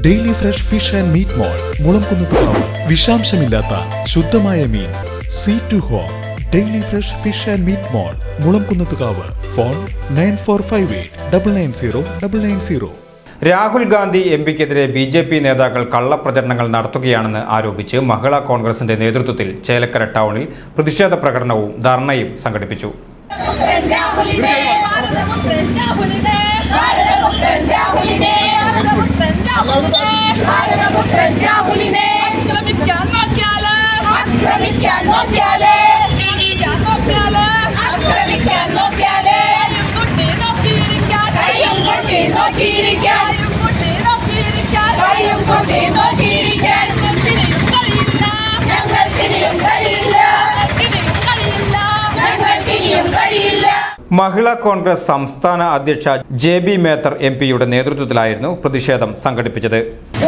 Daily fresh fish and meat mall Mulamkunnathukavu. വിഷാംശമില്ലാത്ത ശുദ്ധമായ മീൻ. Sea to home daily fresh fish and meat mall Mulamkunnathukavu. Phone nine four five eight double nine zero double nine zero. Rahul Gandhi M പിക്കെതിരെ B J P നേതാക്കൾ കള്ളപ്രചരണങ്ങൾ നടത്തുകയാണെന്ന് ആരോപിച്ച് മഹിളാ കോൺഗ്രസിന്റെ നേതൃത്വത്തിൽ ചേലക്കര ടൗണിൽ പ്രതിഷേധ പ്രകടനവും ധർണയും സംഘടിപ്പിച്ചു. ഭാരതപുത്രൻ രാഹുലിനെ ഭാരതപുത്രൻ രാഹുലിനെ ഭാരതപുത്രൻ രാഹുലിനെ ആക്രമിക്കാൻ നോക്കിയാൽ ആക്രമിക്കാൻ നോക്കിയാൽ ആക്രമിക്കാൻ നോക്കിയാൽ ആക്രമിക്കാൻ നോക്കിയാൽ കുട്ടി നോക്കിയിരിക്കാൻ കയ്യും കുട്ടി നോക്കിയിരിക്കാൻ കുട്ടി നോക്കിയിരിക്കാൻ കയ്യും നോക്കിയിരിക്കാൻ മഹിളാ കോൺഗ്രസ് സംസ്ഥാന അധ്യക്ഷ ജെ ബി മേത്തർ എം പിയുടെ നേതൃത്വത്തിലായിരുന്നു പ്രതിഷേധം സംഘടിപ്പിച്ചത്.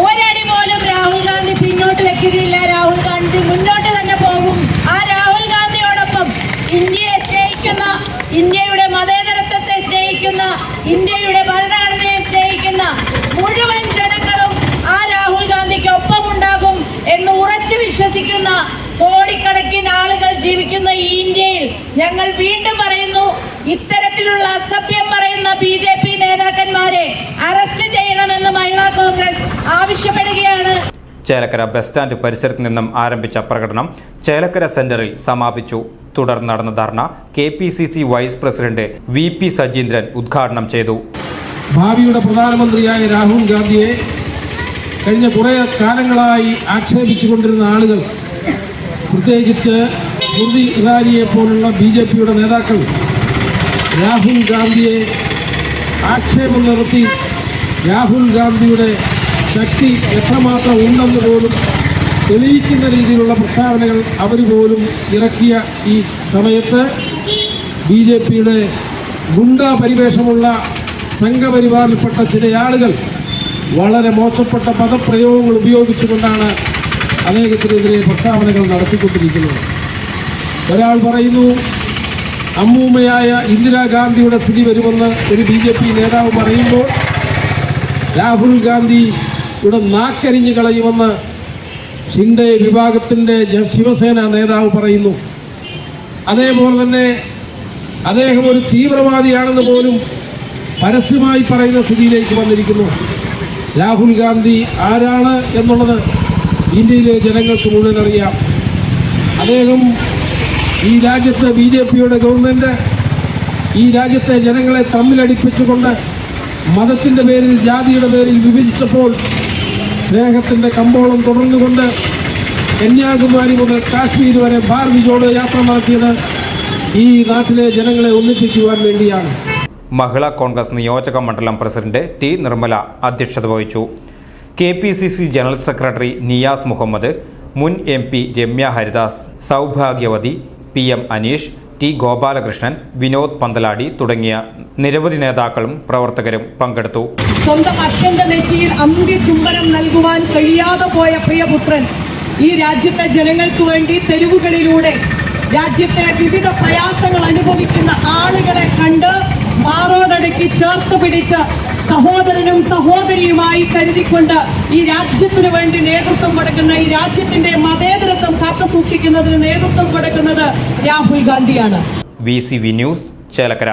ഒരടി പോലും രാഹുൽ ഗാന്ധി പിന്നോട്ട് വെക്കുകയില്ല. രാഹുൽ ഗാന്ധി മുന്നോട്ട് തന്നെ പോകും. ആ രാഹുൽ ഗാന്ധിയോടൊപ്പം ഇന്ത്യയെ സ്നേഹിക്കുന്ന ഇന്ത്യയുടെ മതേതരത്വത്തെ സ്നേഹിക്കുന്ന ഇന്ത്യയുടെ ഭരണഘടനയെ സ്നേഹിക്കുന്ന മുഴുവൻ ജനങ്ങളും ആ രാഹുൽ ഗാന്ധിക്ക് ഒപ്പമുണ്ടാകും എന്ന് ഉറച്ചു വിശ്വസിക്കുന്ന കോടിക്കണക്കിന് ആളുകൾ ജീവിക്കുന്ന ഈ ഇന്ത്യയിൽ ഞങ്ങൾ വീണ്ടും പറയുന്നു ഇത്തരത്തിലുള്ള അസഭ്യം പറയുന്ന ബി ജെ പി നേതാക്കന്മാരെ അറസ്റ്റ് ചെയ്യണമെന്ന് മഹിളാ കോൺഗ്രസ് ആവശ്യപ്പെടുകയാണ്. ചേലക്കര ബസ് സ്റ്റാൻഡ് പരിസരത്ത് നിന്നും ആരംഭിച്ച പ്രകടനം ചേലക്കര സെന്ററിൽ സമാപിച്ചു. തുടർന്ന് നടന്ന ധർണ K P C C vice president V P Sajeendran ഉദ്ഘാടനം ചെയ്തു. ഭാവിയുടെ പ്രധാനമന്ത്രിയായ രാഹുൽ ഗാന്ധിയെ കഴിഞ്ഞ കുറേ കാലങ്ങളായി ആക്ഷേപിച്ചുകൊണ്ടിരുന്ന ആളുകൾ പ്രത്യേകിച്ച് സ്മൃതി ഇറാനിയെ പോലുള്ള ബി ജെ പിയുടെ നേതാക്കൾ രാഹുൽ ഗാന്ധിയെ ആക്ഷേപം നിർത്തി രാഹുൽ ഗാന്ധിയുടെ ശക്തി എത്രമാത്രം ഉണ്ടെന്ന് പോലും തെളിയിക്കുന്ന രീതിയിലുള്ള പ്രസ്താവനകൾ അവർ പോലും ഇറക്കിയ ഈ സമയത്ത് ബി ജെ പിയുടെ ഗുണ്ടാ പരിവേഷമുള്ള സംഘപരിവാറിൽപ്പെട്ട ചില ആളുകൾ വളരെ മോശപ്പെട്ട പദപ്രയോഗങ്ങൾ ഉപയോഗിച്ചുകൊണ്ടാണ് അദ്ദേഹത്തിനെതിരെ പ്രസ്താവനകൾ നടത്തിക്കൊണ്ടിരിക്കുന്നത്. ഒരാൾ പറയുന്നു അമ്മൂമ്മയായ ഇന്ദിരാഗാന്ധിയുടെ സ്ഥിതി വരുമെന്ന് ഒരു ബി ജെ പി നേതാവ് പറയുമ്പോൾ രാഹുൽ ഗാന്ധിയുടെ നാക്കരിഞ്ഞു കളയുമെന്ന് ഷിൻഡെ വിഭാഗത്തിന്റെ ശിവസേന നേതാവ് പറയുന്നു. അതേപോലെ തന്നെ അദ്ദേഹം ഒരു തീവ്രവാദിയാണെന്ന് പോലും പരസ്യമായി പറയുന്ന സ്ഥിതിയിലേക്ക് വന്നിരിക്കുന്നു. രാഹുൽ ഗാന്ധി ആരാണ് എന്നുള്ളത് ഇന്ത്യയിലെ ജനങ്ങൾക്ക് മുഴുവൻ അറിയാം. അദ്ദേഹം ഈ രാജ്യത്തെ ബി ജെ പിയുടെ ഗവൺമെന്റ് ഈ രാജ്യത്തെ ജനങ്ങളെ തമ്മിലടിപ്പിച്ചുകൊണ്ട് മതത്തിന്റെ പേരിൽ ജാതിയുടെ പേരിൽ വിഭജിച്ചപ്പോൾ സ്നേഹത്തിന്റെ കമ്പോളം തുടർന്നുകൊണ്ട് കന്യാകുമാരി മുതൽ കാശ്മീർ വരെ ഭാരതിജോട് യാത്ര നടത്തിയത് ഈ നാട്ടിലെ ജനങ്ങളെ ഒന്നിപ്പിക്കുവാൻ വേണ്ടിയാണ്. മഹിളാ കോൺഗ്രസ് നിയോജക മണ്ഡലം പ്രസിഡന്റ് ടി നിർമ്മല അധ്യക്ഷത വഹിച്ചു. K P C C general secretary Niyas Muhammad മുൻ എം പി രമ്യ ഹരിദാസ് സൗഭാഗ്യവതി P M Aneesh T Gopalakrishnan Vinod Panthaladi തുടങ്ങിയ നിരവധി നേതാക്കളും പ്രവർത്തകരും പങ്കെടുത്തു. സ്വന്തം അച്ഛന്റെ നെറ്റിയിൽ അന്ത്യചുംബനം നൽകുവാൻ കഴിയാതെ പോയ പ്രിയപുത്രൻ ഈ രാജ്യത്തെ ജനങ്ങൾക്ക് വേണ്ടി തെരുവുകളിലൂടെ രാജ്യത്തെ വിവിധ പ്രയാസങ്ങൾ അനുഭവിക്കുന്ന ആളുകളെ കണ്ട് മാറോടടുക്കി ചേർത്ത് പിടിച്ച് സഹോദരനും സഹോദരിയുമായി കരുതിക്കൊണ്ട് ഈ രാജ്യത്തിനു വേണ്ടി നേതൃത്വം കൊടുക്കുന്ന ഈ രാജ്യത്തിന്റെ മതേതരത്വം കാത്തു സൂക്ഷിക്കുന്നതിന് നേതൃത്വം കൊടുക്കുന്നത് Rahul ഗാന്ധിയാണ്. V C V news Chelakkara.